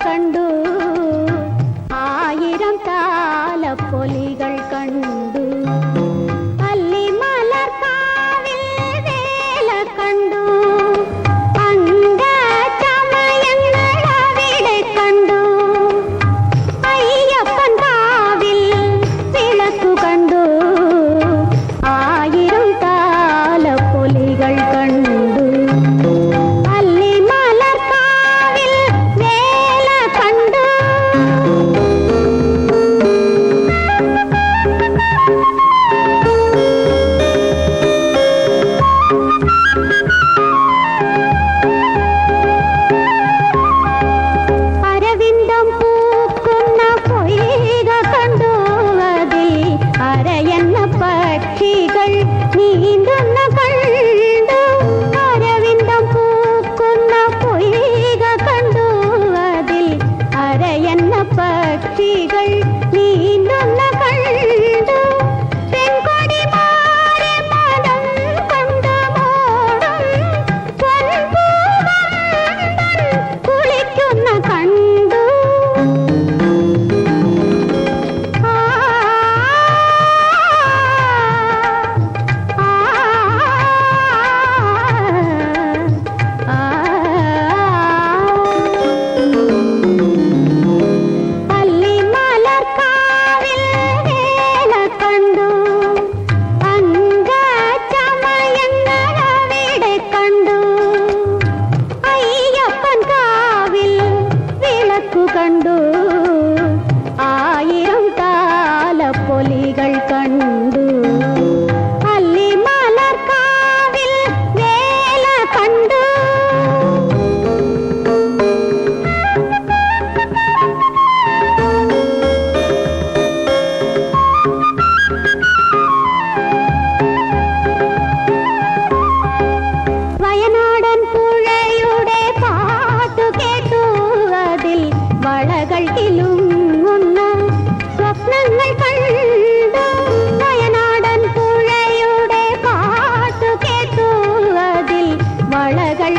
坎杜。பக்திகள் நீ நன்ன கண்டு നാടൻ പുഴയുടെ പാട്ടു കേട്ടു അതിൽ വളകൾ കിലുങ്ങുന്ന സ്വപ്നങ്ങൾ കണ്ടു തയനാടൻ പുഴയുടെ പാട്ടു കേട്ടു അതിൽ വളകൾ